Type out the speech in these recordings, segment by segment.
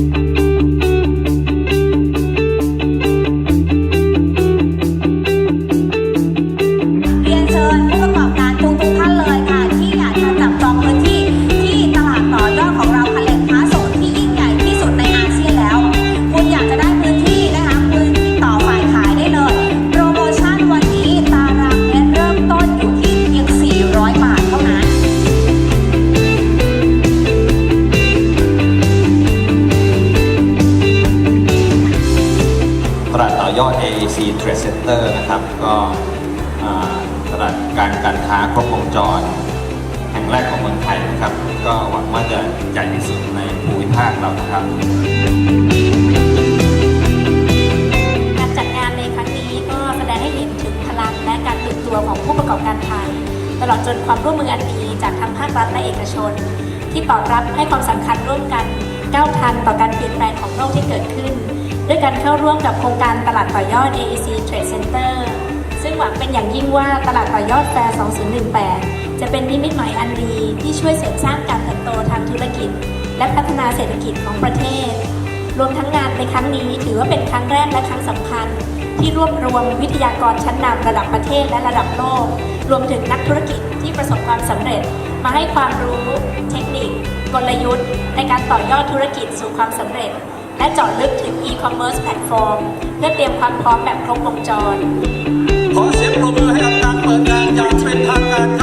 เยอด AEC Trade Center นะครับ ก็ตลาดการการค้าครบวงจร แห่งแรกของเมืองไทยนะครับ ก็หวังว่าจะใหญ่ที่สุดในภูมิภาคเรานะครับการจัดงานในครั้งนี้ก็แสดงให้เห็นถึงพลังและการตื่นตัวของผู้ประกอบการไทย ตลอดจนความร่วมมืออันดีจากทั้งภาครัฐและเอกชน ที่ตอบรับให้ความสำคัญร่วมกันก้าวทันต่อการเปลี่ยนแปลงของโลกที่เกิดขึ้น ด้วยการเข้าร่วมกับโครงการตลาดต่อยอด AEC Trade Center ซึ่งหวังเป็นอย่างยิ่งว่าตลาดต่อยอดแฟร์ 2018 จะเป็นนิมิตหมายอันดีที่ช่วยเสริมสร้างการเติบโตทางธุรกิจ และพัฒนาเศรษฐกิจของประเทศ รวมทั้งงานในครั้งนี้ถือว่าเป็นครั้งแรกและครั้งสำคัญ ที่รวบรวมวิทยากรชั้นนำระดับประเทศและระดับโลก รวมถึงนักธุรกิจที่ประสบความสำเร็จ มาให้ความรู้ เทคนิค กลยุทธ์ ในการต่อยอดธุรกิจสู่ความสำเร็จ และเจาะลึกถึง e-commerce platform เพื่อเตรียมความพร้อมแบบครบวงจร ขอเสียงปรบมือให้กับการเปิดงานอย่างเป็นทางการ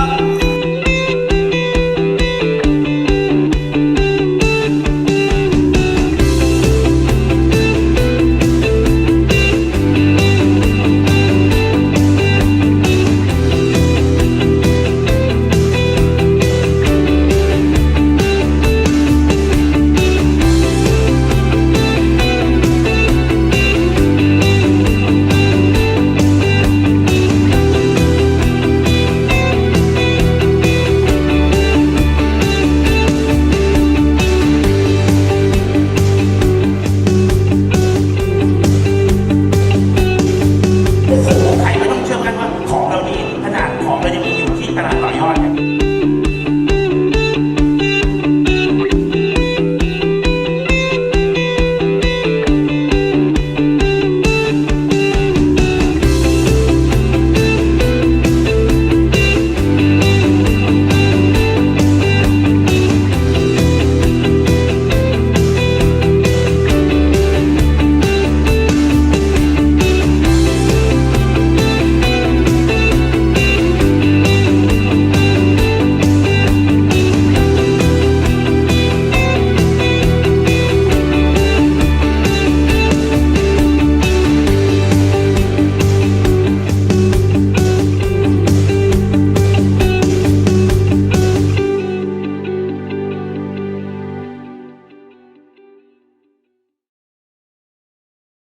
Tanya